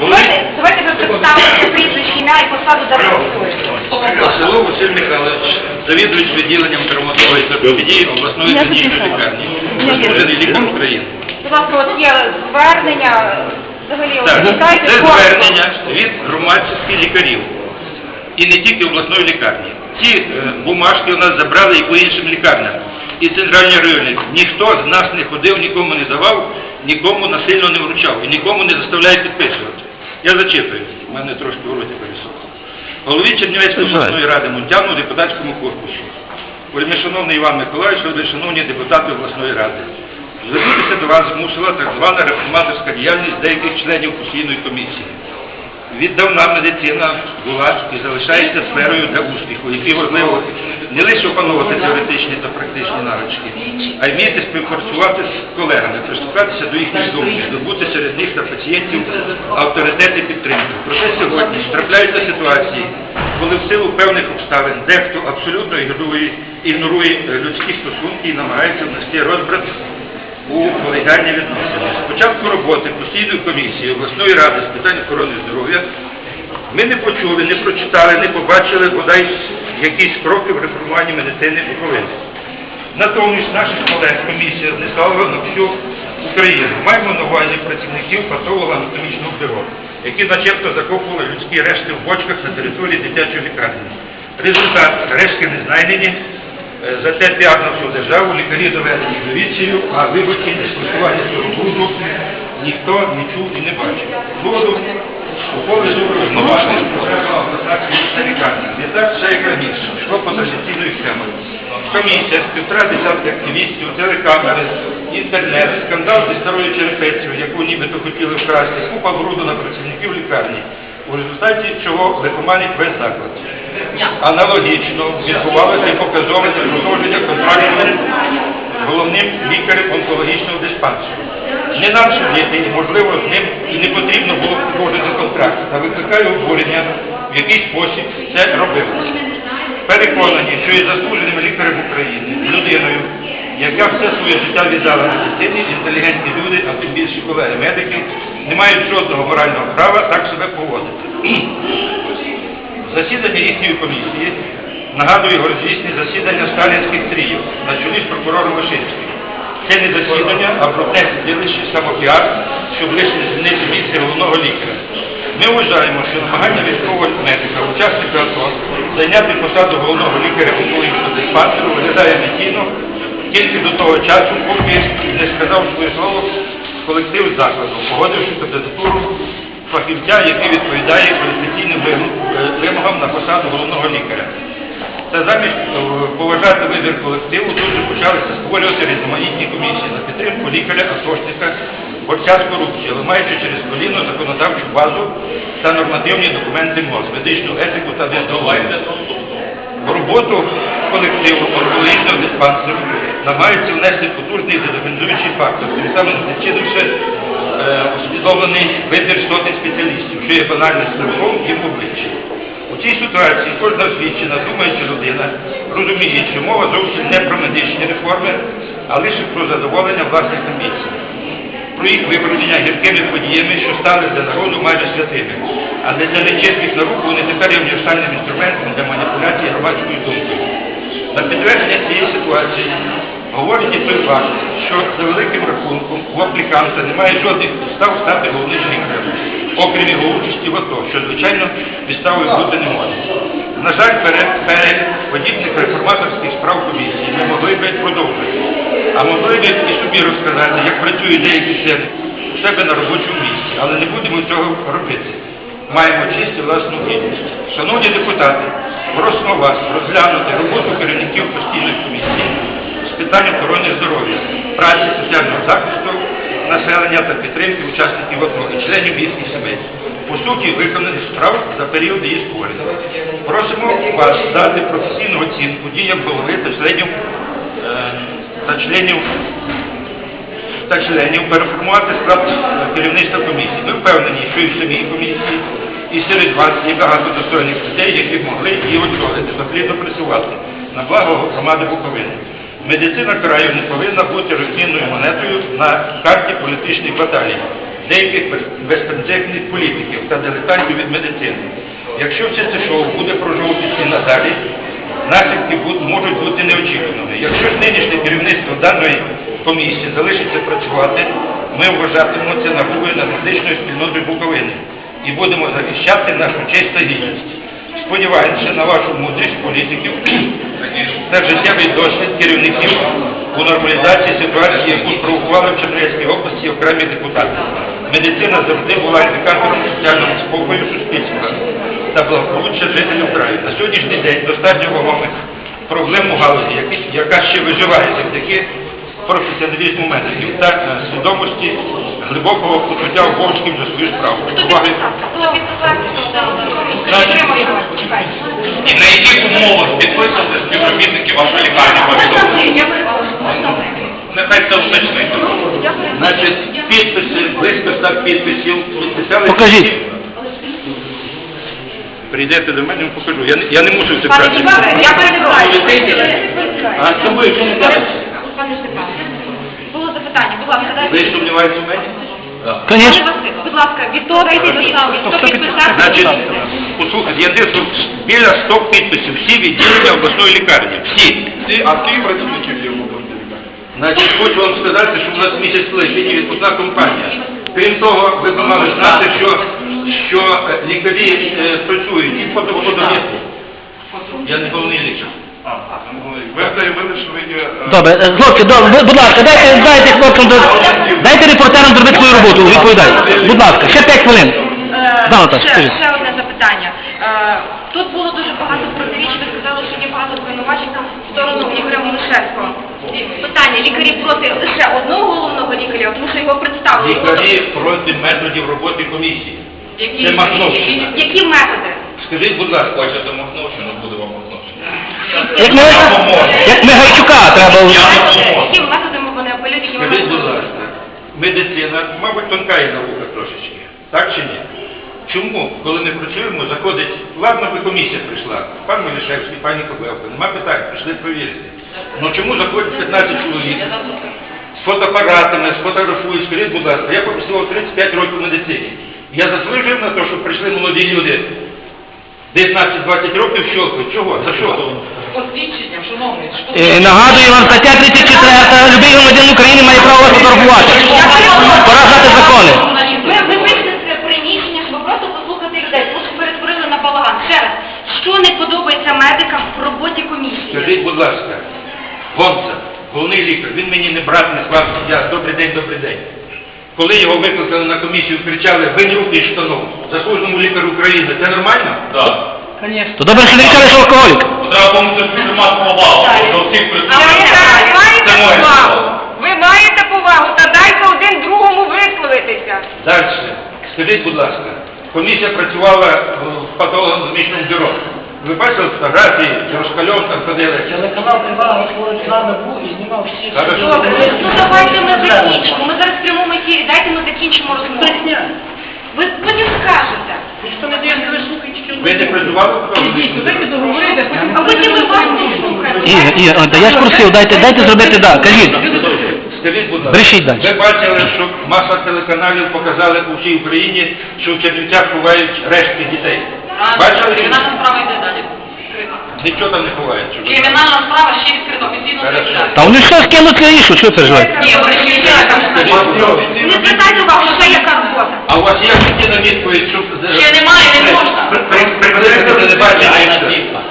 Давайте, давайте ви представите прізвище, ім'я і посаду державної Село Василь Михайлович, завідувач відділенням травматології та обласної клінічної лікарні, заслужений лікар України. Будь ласка, от є звернення, взагалі, от Так, читайте це коротко. звернення від громадських лікарів. І не тільки обласної лікарні. Ці е, бумажки у нас забрали і по іншим лікарням. І центральні райони. Ніхто з нас не ходив, нікому не давав, нікому насильно не вручав і нікому не заставляє підписувати. Я зачитую, у мене трошки в роті пересохло. Голові Чернівецької обласної ради Мунтяну депутатському корпусу. Вельмишановний Іван Миколаївич, вельмишановні депутати обласної ради. Звернутися до вас змусила так звана реформаторська діяльність деяких членів постійної комісії. Віддавна медицина була і залишається сферою для успіху, який важливо не лише опановувати теоретичні та практичні навички, а й вміти співпрацювати з колегами, прислухатися до їхніх думок, здобути серед них та пацієнтів авторитет і підтримку. Проте сьогодні трапляються ситуації, коли в силу певних обставин дехто абсолютно ігнорує, людські стосунки і намагається внести розбрат у колегіальні відносини. З початку роботи постійної комісії обласної ради з питань охорони здоров'я ми не почули, не прочитали, не побачили бодай якісь кроки в реформуванні медицини Буковини. Натомість наших колег комісія знесла на всю Україну. Маємо на увазі працівників патолого-анатомічного бюро, які начебто закопували людські решти в бочках на території дитячої лікарні. Результат рештки не знайдені, Е, Зате піар на всю державу, лікарі доведені до відчаю, а виборці спростування цього бруду ніхто не чув і не бачив. Згодом у поле зору зноваження потрапила обласна. Не так все як раніше, йшло по традиційної схеми. Комісія з півтора десятки активістів, телекамери, інтернет, скандал зі старою черепецею, яку нібито хотіли вкрасти, купа бруду на працівників лікарні. У результаті чого лихоманить весь заклад. Аналогічно відбувалося і показове продовження над головним лікарем онкологічного диспансеру. Не нам судити, і можливо з ним і не потрібно було продовжити контракт, та викликає обурення, в який спосіб це робилося. Переконані, що є заслуженим лікарем України, людиною, яка все своє життя віддала медицині, інтелігентні люди, а тим більше колеги-медики, не мають жодного морального права так себе поводити. Засідання їхньої комісії нагадує горизвісні засідання сталінських тріїв на чолі з прокурором Вишинським. Це не засідання, а протест ділищі самопіар, щоб лише не звільнити місце головного лікаря. Ми вважаємо, що намагання військового медика, учасника АТО, зайняти посаду головного лікаря онкологічного диспансеру виглядає надійно тільки до того часу, поки не сказав своє слово колектив закладу, погодивши кандидатуру фахівця, який відповідає кваліфікаційним е, вимогам на посаду головного лікаря. Та замість е, поважати вибір колективу, тут же почалися створювати різноманітні комісії на підтримку лікаря-атошника, борця з корупцією, ламаючи через коліно законодавчу базу та нормативні документи МОЗ, медичну етику та дездолайну. В роботу колективу онкологічного диспансеру намагаються внести потужний дезорганізуючий фактор, тим самим знечинивши е, усвідомлений вибір сотень спеціалістів, що є банальним страхом їм в обличчі. У цій ситуації кожна освічена, думаюча людина розуміє, що мова зовсім не про медичні реформи, а лише про задоволення власних амбіцій про їх виправлення гіркими подіями, що стали для народу майже святими. А для нечесних на руку вони тепер є універсальним інструментом для маніпуляції громадською думкою. На підтвердження цієї ситуації говорить і той факт, що за великим рахунком у апліканта немає жодних підстав стати головним лікарем, окрім його участі в АТО, що, звичайно, підставою бути не може. На жаль, перед подібних реформаторських справ комісії ми могли б продовжити. А могли і собі розказати, як працюють деякі члени у себе на робочому місці, але не будемо цього робити. Маємо честь і власну гідність. Шановні депутати, просимо вас розглянути роботу керівників постійної комісії з питань охорони здоров'я, праці, соціального захисту населення та підтримки учасників АТО членів їхніх сімей. По суті, виконаних справ за період її створення. Просимо вас дати професійну оцінку діям голови та членів та членів та членів переформувати склад керівництва комісії. Ми впевнені, що і в самій комісії, і серед вас є багато достойних людей, які могли її очолити та працювати на благо громади Буковини. Медицина краю не повинна бути розмінною монетою на карті політичних баталій. деяких без- безпринципних політиків та дилетантів від медицини. Якщо все це шоу буде продовжуватися і надалі, наслідки можуть бути неочікуваними. Якщо ж нинішнє керівництво даної комісії залишиться працювати, ми вважатимемо це нагрубою над медичною спільнотою Буковини і будемо захищати нашу честь та гідність. Сподіваємося на вашу мудрість політиків та життєвий досвід керівників у нормалізації ситуації, яку спровокували в Чернігівській області окремі депутати. Медицина завжди була індикатором соціального спокою суспільства та благополуччя жителів краю. На сьогоднішній день достатньо вагомих проблем у галузі, яка ще виживає завдяки професіоналізму медиків та е, свідомості глибокого почуття обов'язків за свою справу. Підтримуємо. Чекайте. І на яких умовах підписувати співробітники вашої лікарні повідомлення? Нехай це уточнить. Значить, підписи, близько 100 підписів підписали. Покажіть. Прийдете до мене, покажу. Я не, я не мушу це Пане брати. Степане, я перебуваю. А чому, якщо не зараз? Пане Степане, було запитання, будь ласка, Ви дайте. сумніваєтеся в мене? Пане Конечно. Василь, будь ласка, відтоки підписав, хто підписав, Значить, послухайте, я дивлюся, біля 100 підписів, всі відділення обласної лікарні, всі. А скільки працівників є в області лікарні? Значить, хочу вам сказати, що у нас місяць лишені відпускна компанія. Крім того, ви б мали знати, що, що е, лікарі е, працюють і по доходові. Я не головний лікар. А, ви що ви є... е, Добре, е, хлопці, добре, ви, будь ласка, дайте, дайте хлопцям, до- дайте репортерам зробити свою роботу, відповідайте. Будь ласка, ще 5 хвилин. Е, Да, Наташа, ще, скажіть. ще одне запитання. Е, Тут було дуже багато протиріч, ви сказали, що є багато звинувачень в сторону Ігоря Молишевського. І Питання, лікарі проти лише одного головного лікаря, тому що його представили. Лікарі проти методів роботи комісії. Які, Це Махновщина. які методи? Скажіть, будь ласка, Хочете Махновщину, буде вам Махновщина. Як ми, як ми Гайчука треба... Які методи вони апелюють, які вони скажіть, будь ласка, медицина, мабуть, тонка є наука трошечки. Так чи ні? Чому, коли ми працюємо, заходить, ладно би комісія прийшла, пан Мелішевський, пані Кобелка, нема питань, прийшли провірити. Ну чому заходять 15 чоловік з фотоапаратами, сфотографують, скажіть, будь ласка, я попрацював 35 років в медицині. Я заслужив на те, щоб прийшли молоді люди 19-20 років щелкають. Чого? За що? Посвідчення, шановний, Е, Нагадую вам, стаття 34, любий громадян України має право вас фотографувати. Пора знати закони. Ми, ми вийшли з приміщення, щоб просто послухати людей, тому що перетворили на балаган. Ще раз, що не подобається медикам в роботі комісії? Скажіть, будь ласка, Гонца, головний лікар, він мені не брат, не слав суддя, добрий день, добрий день. Коли його викликали на комісію, кричали, ви руки із штанов, заслуженому лікарю України, це нормально? Так. То добре, що не кажеш, що алкоголік. Треба помогти мати повагу до всіх присутніх. маєте Це моє повагу? слово. Ви маєте повагу, та дайте один другому висловитися. Далі. Скажіть, будь ласка, комісія працювала в патологоанатомічному бюро. Ви бачили фотографії, Розкальов там ходили? Телеканал Тривога поруч з нами був і знімав всі Добре, ну давайте ми закінчимо. Ми зараз в прямому ефірі, дайте ми закінчимо розмову. Ви потім скажете. Ніхто не дає, ви слухайте, що Ви не працювали в патологоанатомічному бюро? А потім ми вас послухаємо. Ігор, Ігор, я ж просив, дайте, дайте зробити, да, кажіть. Скажіть, будь ласка, Брешіть далі. ви бачили, що маса телеканалів показали у всій Україні, що в Чернівцях ховають рештки дітей. Бачили? чи? Кримінальна справа йде далі. Відкрита. Нічого там не ховають. що ви знаєте. Кримінальна справа ще відкрита, офіційно Хорошо. Та вони що скинуть рішу, що переживаєте? Ні, вони ще Не звертайте увагу, що це яка робота. А у вас є офіційна відповідь, щоб... Ще немає, не можна.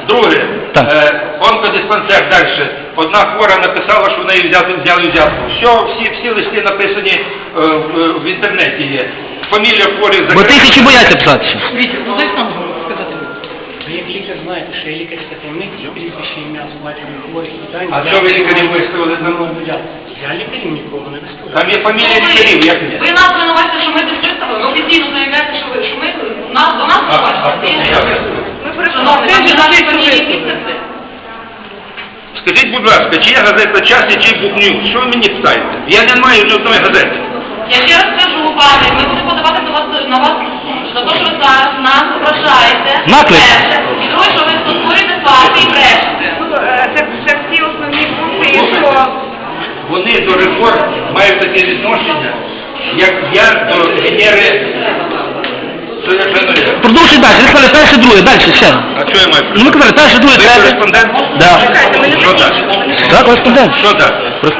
Друге, е, онкодиспансер далі. Одна хвора написала, що в неї взяти, взяли взятку. Все, всі, всі листи написані е, в, інтернеті є. Фамілія хворих Бо тисячі бояться писати. Як лікар знаєте, що є лікарська таємниця, прізвище ім'я, складені хворих і. А що ви лікарів виставили там? Я лікарів нікого не виставляю. Там є фамілія лікарів, як ні? Ви нас звинувачите, що ми десь виставили. Офіційно заявляєте, що ви, що ми, нас, до нас я виставив? Ми перепрошуємо. Скажіть, будь ласка, чи є газета «Час» і чи «Букнюз»? Що ви мені питаєте? Я не маю ні одної газети. Я ще раз кажу, пане, ми будемо подавати до вас на вас за те, що ви зараз нас ображаєте. Наклик. Перше. І друге, що ви створюєте факти і брешете. Ну, е, Це, це всі основні пункти, що... Вони до реформ мають таке відношення, як я до інженери. Що? Продовжуй далі. Ви сказали перше, друге, далі, ще. А що я маю? Ну, ви казали перше, друге, Ви третє. кореспондент? Да. Чекайте, ми не Що далі? Так, кореспондент. Що далі? Кореспондент.